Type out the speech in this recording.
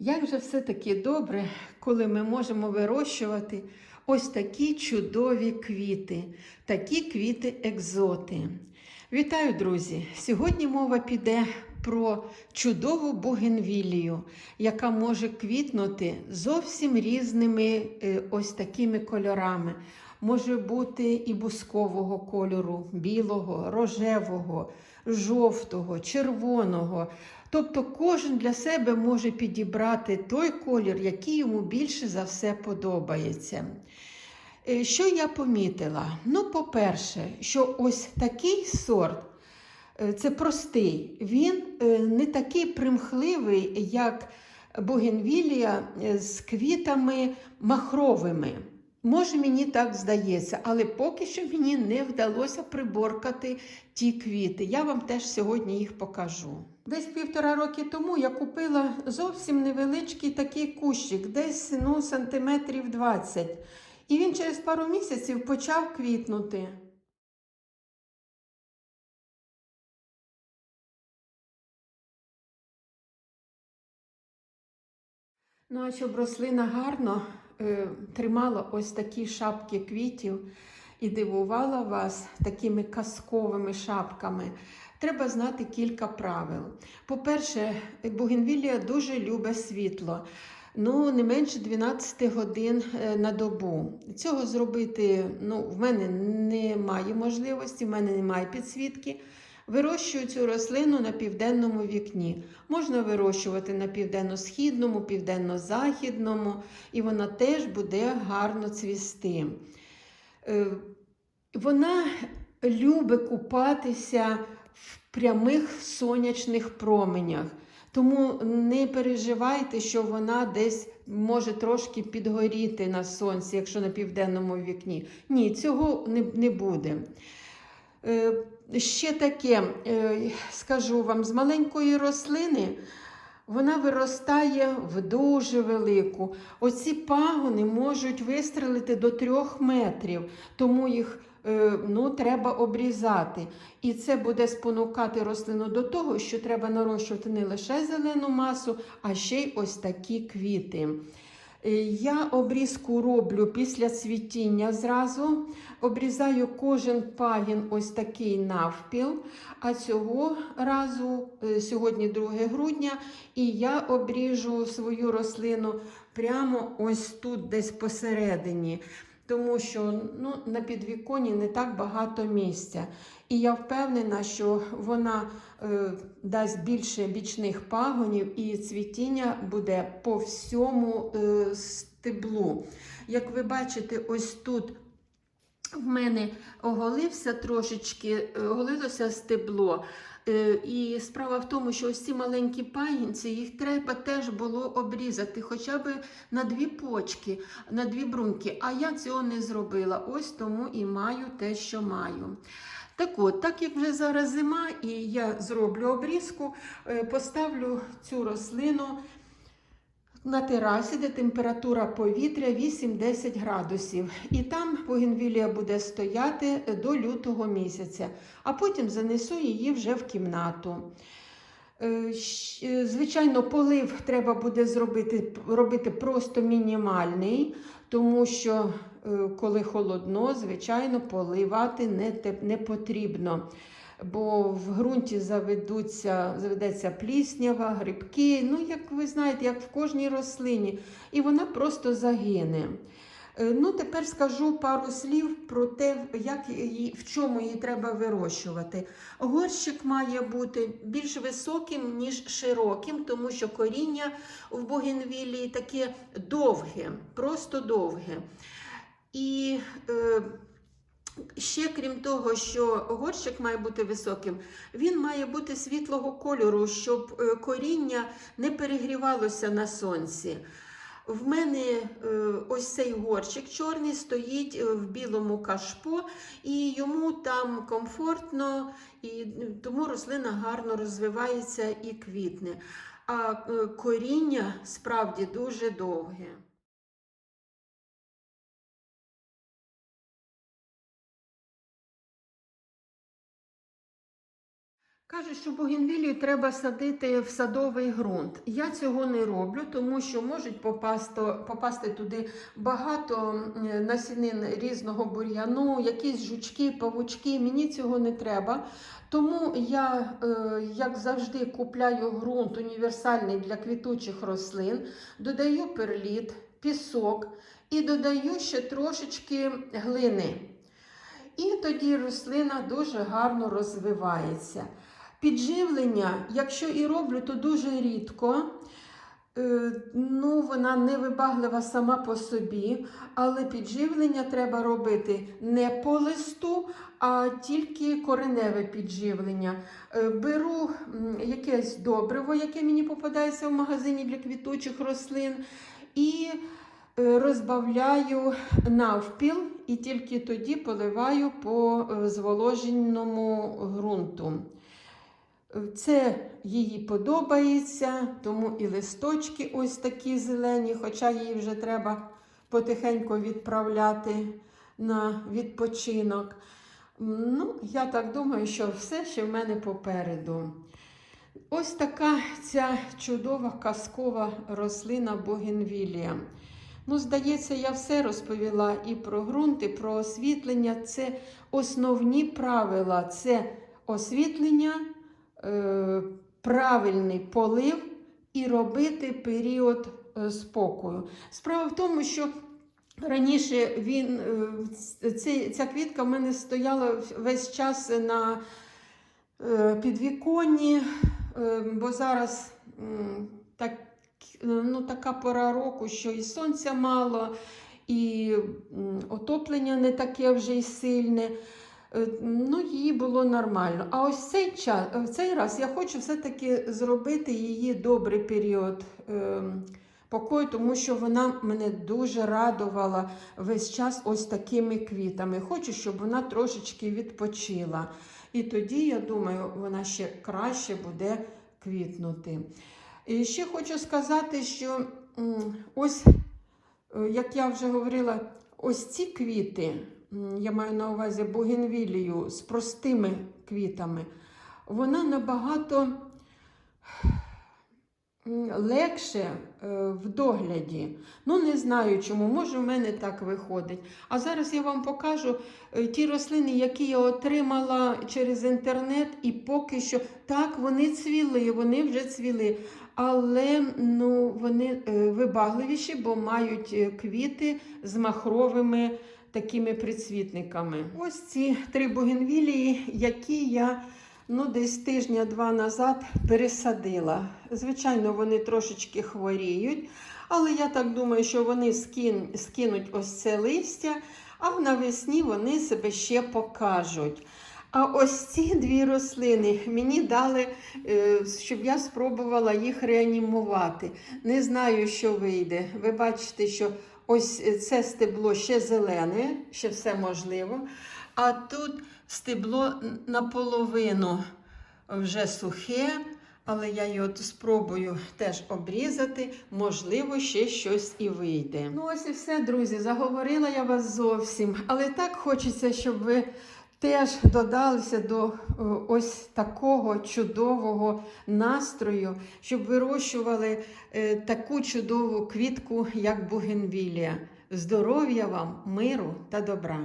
Як же все-таки добре, коли ми можемо вирощувати ось такі чудові квіти, такі квіти-екзоти. Вітаю, друзі! Сьогодні мова піде про чудову бугенвілію, яка може квітнути зовсім різними е, ось такими кольорами. Може бути і бускового кольору, білого, рожевого, жовтого, червоного. Тобто кожен для себе може підібрати той колір, який йому більше за все подобається. Е, Що я помітила? Ну, по-перше, що ось такий сорт, е, це простий, він е, не такий примхливий, як бугенвілія е, з квітами махровими. Може, мені так здається, але поки що мені не вдалося приборкати ті квіти. Я вам теж сьогодні їх покажу. Десь півтора роки тому я купила зовсім невеличкий такий кущик, десь ну, сантиметрів 20. І він через пару місяців почав квітнути. Ну, а щоб рослина гарно е, тримала ось такі шапки квітів і дивувала вас такими казковими шапками, треба знати кілька правил. По-перше, бугенвілія дуже любить світло. Ну, не менше 12 годин е, на добу. Цього зробити ну, в мене немає можливості, в мене немає підсвітки. Вирощую цю рослину на південному вікні. Можна вирощувати на південно-східному, південно-західному, і вона теж буде гарно цвісти. Е, Вона любить купатися в прямих сонячних променях. Тому не переживайте, що вона десь може трошки підгоріти на сонці, якщо на південному вікні. Ні, цього не, не буде. Ще таке, е, скажу вам, з маленької рослини вона виростає в дуже велику. Оці пагони можуть вистрелити до трьох метрів, тому їх е, ну, треба обрізати. І це буде спонукати рослину до того, що треба нарощувати не лише зелену масу, а ще й ось такі квіти. Е, Я обрізку роблю після цвітіння зразу. Обрізаю кожен пагін ось такий навпіл. А цього разу, е, сьогодні 2 грудня, і я обріжу свою рослину прямо ось тут, десь посередині. Тому що ну, на підвіконі не так багато місця. І я впевнена, що вона е, дасть більше бічних пагонів і цвітіння буде по всьому е, стеблу. Як ви бачите, ось тут в мене оголився трошечки, е, оголилося стебло. Е, І справа в тому, що ось ці маленькі пагінці, їх треба теж було обрізати хоча б на дві почки, на дві брунки. А я цього не зробила. Ось тому і маю те, що маю. Так от, так як вже зараз зима, і я зроблю обрізку, е, поставлю цю рослину на терасі, де температура повітря 8-10 градусів. І там бугенвілія буде стояти до лютого місяця, а потім занесу її вже в кімнату. Е, е, Звичайно, полив треба буде зробити, робити просто мінімальний, тому що коли холодно, звичайно, поливати не, не потрібно. Бо в ґрунті заведуться, заведеться пліснява, грибки, ну, як ви знаєте, як в кожній рослині, і вона просто загине. Е, Ну, тепер скажу пару слів про те, як її, в чому її треба вирощувати. Горщик має бути більш високим, ніж широким, тому що коріння в бугенвілії таке довге, просто довге. І е, ще крім того, що горщик має бути високим, він має бути світлого кольору, щоб е, коріння не перегрівалося на сонці. В мене е, ось цей горщик чорний стоїть е, в білому кашпо, і йому там комфортно, і тому рослина гарно розвивається і квітне. А коріння справді дуже довге. Кажуть, що бугенвілію треба садити в садовий ґрунт. Я цього не роблю, тому що можуть попасти, попасти туди багато насінин різного бур'яну, якісь жучки, павучки. Мені цього не треба. Тому я, е, як завжди, купляю ґрунт універсальний для квітучих рослин, додаю перліт, пісок і додаю ще трошечки глини. І тоді рослина дуже гарно розвивається. Підживлення, якщо і роблю, то дуже рідко. Е, Ну, вона не вибаглива сама по собі, але підживлення треба робити не по листу, а тільки кореневе підживлення. Е, Беру якесь добриво, яке мені попадається в магазині для квітучих рослин, і е, розбавляю навпіл, і тільки тоді поливаю по зволоженому ґрунту. Це їй подобається, тому і листочки ось такі зелені, хоча її вже треба потихеньку відправляти на відпочинок. Ну, я так думаю, що все ще в мене попереду. Ось така ця чудова казкова рослина Богенвілія. Ну, здається, я все розповіла і про ґрунт, і про освітлення. Це основні правила: це освітлення, правильний полив і робити період е, спокою. Справа в тому, що раніше він, е, ця квітка в мене стояла весь час на е, підвіконні, е, бо зараз так, ну, така пора року, що і сонця мало, і отоплення не таке вже й сильне. Е, Ну, її було нормально. А ось цей час, в цей раз я хочу все-таки зробити її добрий період е, покою, тому що вона мене дуже радувала весь час ось такими квітами. Хочу, щоб вона трошечки відпочила. І тоді, я думаю, вона ще краще буде квітнути. І ще хочу сказати, що ось, е, як я вже говорила, ось ці квіти, я маю на увазі бугенвілію з простими квітами, вона набагато легше е, в догляді. Ну, не знаю чому, може в мене так виходить. А зараз я вам покажу е, ті рослини, які я отримала через інтернет, і поки що так, вони цвіли, вони вже цвіли. Але ну, вони е, вибагливіші, бо мають квіти з махровими такими прицвітниками. Ось ці три бугенвілії, які я ну, десь тижня-два назад пересадила. Звичайно, вони трошечки хворіють, але я так думаю, що вони скин, скинуть ось це листя, а навесні вони себе ще покажуть. А ось ці дві рослини мені дали, е, щоб я спробувала їх реанімувати. Не знаю, що вийде. Ви бачите, що ось це стебло ще зелене, ще все можливо. А тут стебло наполовину вже сухе, але я його спробую теж обрізати, можливо, ще щось і вийде. Ну, ось і все, друзі. Заговорила я вас зовсім, але так хочеться, щоб ви теж додалися до е, ось такого чудового настрою, щоб вирощували е, таку чудову квітку, як бугенвілія. Здоров'я вам, миру та добра!